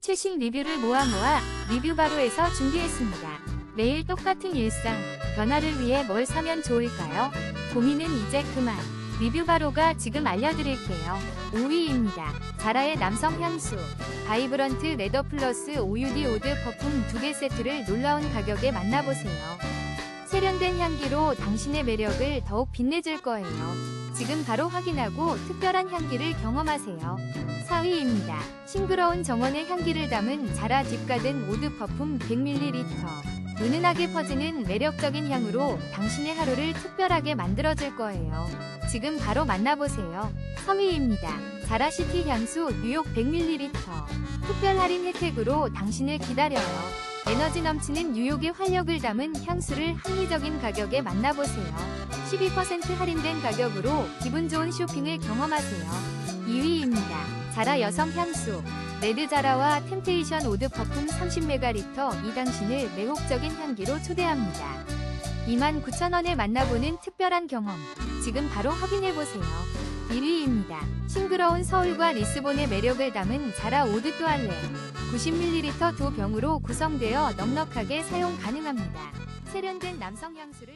최신 리뷰를 모아 모아 리뷰바로에서 준비했습니다. 매일 똑같은 일상, 변화를 위해 뭘 사면 좋을까요? 고민은 이제 그만. 리뷰바로가 지금 알려드릴게요. 5위입니다. 자라의 남성 향수. 바이브런트 레더 플러스 OUD 오드 퍼퓸 2개 세트를 놀라운 가격에 만나보세요. 세련된 향기로 당신의 매력을 더욱 빛내줄 거예요. 지금 바로 확인하고 특별한 향기를 경험하세요. 4위입니다. 싱그러운 정원의 향기를 담은 자라 딥가든 오드 퍼퓸 100ml. 은은하게 퍼지는 매력적인 향으로 당신의 하루를 특별하게 만들어줄 거예요. 지금 바로 만나보세요. 3위입니다. 자라시티 향수 뉴욕 100ml. 특별 할인 혜택으로 당신을 기다려요. 에너지 넘치는 뉴욕의 활력을 담은 향수를 합리적인 가격에 만나보세요. 12% 할인된 가격으로 기분 좋은 쇼핑을 경험하세요. 2위입니다. 자라 여성 향수. 레드 자라와 템테이션 오드 퍼퓸 30ml 이 당신을 매혹적인 향기로 초대합니다. 29,000원에 만나보는 특별한 경험. 지금 바로 확인해보세요. 1위입니다. 싱그러운 서울과 리스본의 매력을 담은 자라 오드 또알레 90ml 두 병으로 구성되어 넉넉하게 사용 가능합니다. 세련된 남성 향수를